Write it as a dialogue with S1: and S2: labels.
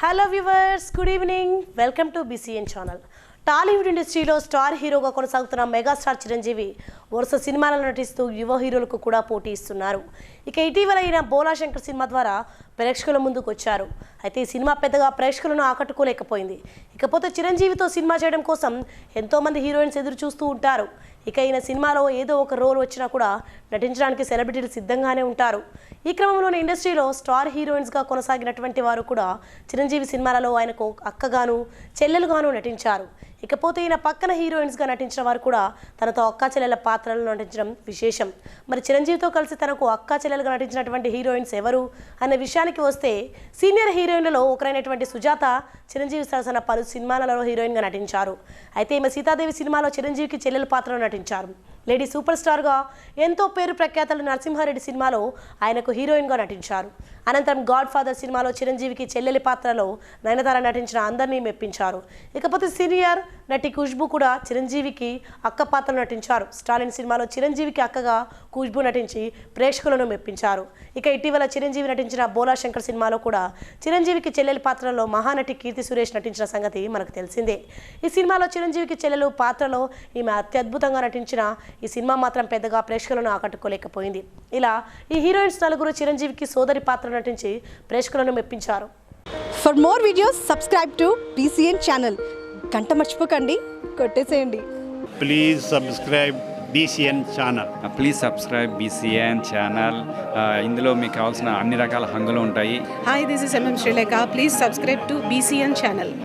S1: Hello viewers good evening welcome to BCN channel Tollywood ఇండస్ట్రీలో star హీరోగా కొనసాగుతున్న megastar Chiranjeevi వరుస సినిమాలలో నటిస్తూ యువ హీరోలకు కూడా పోటీ ఇస్తున్నారు. ఇక ఇటీవల అయిన బోలా శంకర్ సినిమా ద్వారా ప్రేక్షకుల ముందుకు వచ్చారు అయితే ఈ సినిమా పెద్దగా ప్రేక్షకులను ఆకట్టుకోలేకపోయింది. ఇకపోతే చిరంజీవితో సినిమా చేయడం కోసం ఎంతోమంది హీరోయిన్స్ ఎదురు చూస్తూ ఉంటారు. ఇక ఈయన సినిమాలో ఏదో ఒక రోల్ వచ్చినా కూడా నటించడానికి సెలబ్రిటీలు సిద్ధంగానే ఉంటారు. ఈ క్రమంలోనే ఇండస్ట్రీలో స్టార్ హీరోయిన్స్గా కొనసాగినటువంటి వారు కూడా చిరంజీవి సినిమాలలో ఆయనకు అక్కగాను చెల్లెలుగాను నటించారు. ఇకపోతే ఈయన పక్కన హీరోయిన్స్గా నటించిన వారు కూడా తనతో అక్కా చెల్లెల పాత్రలను నటించడం విశేషం. మరి చిరంజీవితో కలిసి తనకు అక్క చెల్లెలుగా నటించినటువంటి హీరోయిన్స్ ఎవరు? అనే విషయానికి వస్తే సీనియర్ హీరోయిన్ హీరోయిన్లలో ఒకరైనటువంటి సుజాత చిరంజీవి సరసన పలు సినిమాలలో హీరోయిన్గా నటించారు. అయితే ఈమె సీతాదేవి సినిమాలో చిరంజీవికి చెల్లెల పాత్రలో నటించారు. లేడీ సూపర్ స్టార్గా ఎంతో పేరు ప్రఖ్యాతలు నరసింహారెడ్డి సినిమాలో ఆయనకు హీరోయిన్గా నటించారు. అనంతరం గాడ్ ఫాదర్ సినిమాలో చిరంజీవికి చెల్లెలి పాత్రలో నయనతార నటించిన అందరినీ మెప్పించారు. ఇకపోతే సీనియర్ నటి ఖుష్బు కూడా చిరంజీవికి అక్క పాత్రలో నటించారు. స్టాలిన్ సినిమాలో చిరంజీవికి అక్కగా ఖుష్బు నటించి ప్రేక్షకులను మెప్పించారు. ఇక ఇటీవల చిరంజీవి నటించిన బోలా శంకర్ సినిమాలో కూడా చిరంజీవికి చెల్లెలి పాత్రలో మహానటి కీర్తి సురేష్ నటించిన సంగతి మనకు తెలిసిందే. ఈ సినిమాలో చిరంజీవికి చెల్లెలు పాత్రలో ఈమె అత్యద్భుతంగా నటించిన ఈ సినిమా మాత్రం పెద్దగా ప్రేక్షకులను ఆకట్టుకోలేకపోయింది. ఇలా ఈ హీరోయిన్స్ నలుగురు చిరంజీవికి సోదరి పాత్ర నటించి ప్రేక్షకులను మెప్పించారు.
S2: For more videos subscribe to BCN channel గంట మర్చిపోకండి కొట్టేసేయండి.
S3: Please subscribe BCN channel
S4: please subscribe BCN channel ఇందులో మీకు కావాల్సిన అన్ని రకాల హంగులు ఉంటాయి.
S5: Hi, this is MM Sri Lanka. Please subscribe to BCN channel.